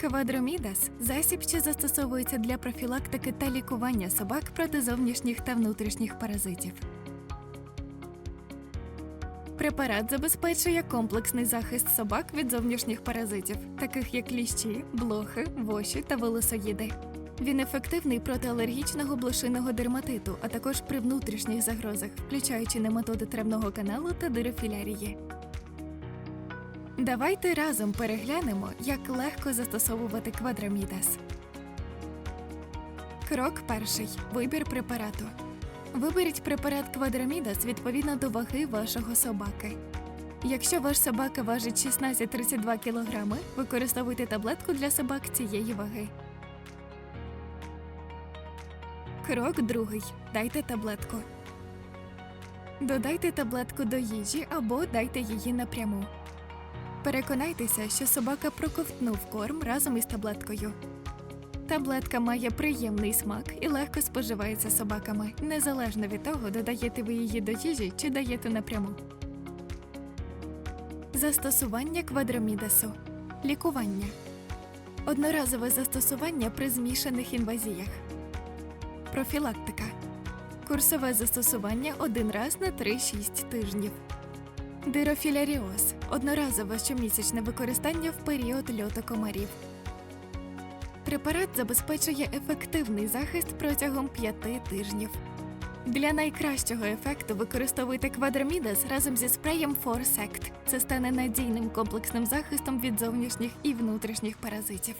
Квадромідас засіб, що застосовується для профілактики та лікування собак проти зовнішніх та внутрішніх паразитів. Препарат забезпечує комплексний захист собак від зовнішніх паразитів, таких як кліщі, блохи, воші та волосоїди. Він ефективний проти алергічного блошиного дерматиту, а також при внутрішніх загрозах, включаючи нематоди травного каналу та дирофілярії. Давайте разом переглянемо, як легко застосовувати квадрамідас. Крок перший. Вибір препарату. Виберіть препарат квадрамідас відповідно до ваги вашого собаки. Якщо ваш собака важить 16-32 кг, використовуйте таблетку для собак цієї ваги. Крок другий. Дайте таблетку. Додайте таблетку до їжі або дайте її напряму. Переконайтеся, що собака проковтнув корм разом із таблеткою. Таблетка має приємний смак і легко споживається собаками, незалежно від того, додаєте ви її до їжі чи даєте напряму. Застосування квадромідасу. Лікування. Одноразове застосування при змішаних інвазіях. Профілактика. Курсове застосування один раз на 3-6 тижнів. Дирофіляріоз одноразове щомісячне використання в період льоту комарів. Препарат забезпечує ефективний захист протягом 5 тижнів. Для найкращого ефекту використовуйте квадромідас разом зі спреєм Forсect. Це стане надійним комплексним захистом від зовнішніх і внутрішніх паразитів.